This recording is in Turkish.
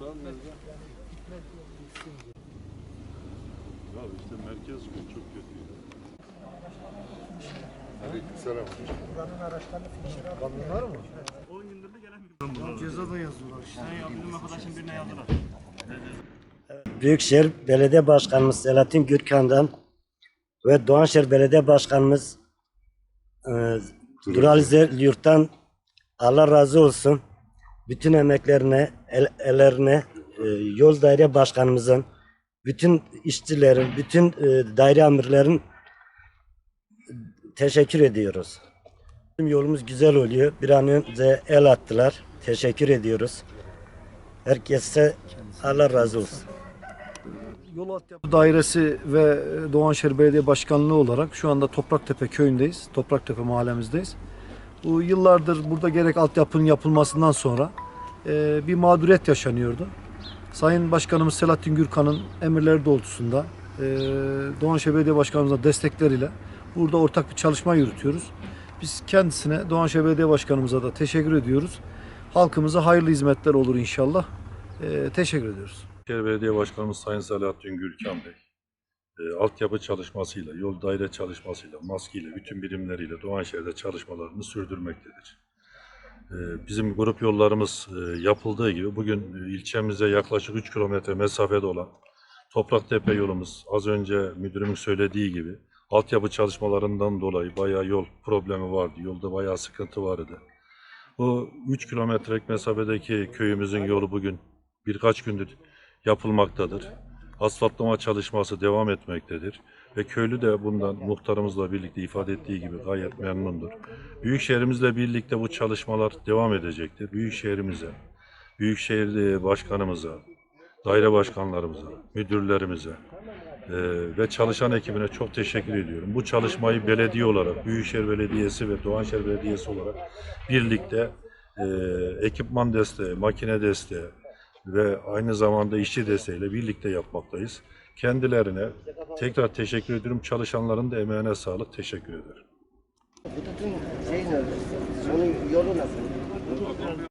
Ya işte merkez çok kötü. Aleykümselam. Buranın araçlarını fişleri Kamyonlar mı? 10 gündür de gelemiyorum. Ceza da yazıyorlar işte. Ya bizim arkadaşım birine yazdılar. Büyükşehir Belediye Başkanımız Selahattin Gürkan'dan ve Doğanşehir Belediye Başkanımız e, Duralize Yurt'tan Allah razı olsun. Bütün emeklerine, el, ellerine, e, yol daire başkanımızın, bütün işçilerin, bütün e, daire amirlerin teşekkür ediyoruz. Bizim yolumuz güzel oluyor. Bir an önce el attılar. Teşekkür ediyoruz. Herkese Allah razı olsun. Yol Altyapı Dairesi ve Doğanşehir Belediye Başkanlığı olarak şu anda Topraktepe köyündeyiz. Topraktepe mahallemizdeyiz. Bu yıllardır burada gerek altyapının yapılmasından sonra e, bir mağduriyet yaşanıyordu. Sayın Başkanımız Selahattin Gürkan'ın emirleri doğrultusunda e, Doğanşehir Belediye Başkanımızın destekleriyle burada ortak bir çalışma yürütüyoruz. Biz kendisine Doğanşehir Belediye Başkanımıza da teşekkür ediyoruz. Halkımıza hayırlı hizmetler olur inşallah. E, teşekkür ediyoruz. Büyükşehir Belediye Başkanımız Sayın Selahattin Gülkan Bey, e, altyapı çalışmasıyla, yol daire çalışmasıyla, maskiyle, bütün birimleriyle Doğanşehir'de çalışmalarını sürdürmektedir. E, bizim grup yollarımız e, yapıldığı gibi bugün e, ilçemize yaklaşık 3 kilometre mesafede olan Topraktepe yolumuz az önce müdürümün söylediği gibi altyapı çalışmalarından dolayı bayağı yol problemi vardı. Yolda bayağı sıkıntı vardı. Bu 3 kilometrelik mesafedeki köyümüzün yolu bugün birkaç gündür yapılmaktadır. Asfaltlama çalışması devam etmektedir. Ve köylü de bundan muhtarımızla birlikte ifade ettiği gibi gayet memnundur. Büyükşehirimizle birlikte bu çalışmalar devam edecektir. Büyükşehirimize, Büyükşehir Başkanımıza, daire başkanlarımıza, müdürlerimize e, ve çalışan ekibine çok teşekkür ediyorum. Bu çalışmayı belediye olarak, Büyükşehir Belediyesi ve Doğanşehir Belediyesi olarak birlikte e, ekipman desteği, makine desteği, ve aynı zamanda işçi desteğiyle birlikte yapmaktayız. Kendilerine tekrar teşekkür ediyorum. Çalışanların da emeğine sağlık. Teşekkür ederim. Bütün şey nerede? Onun yolu nasıl?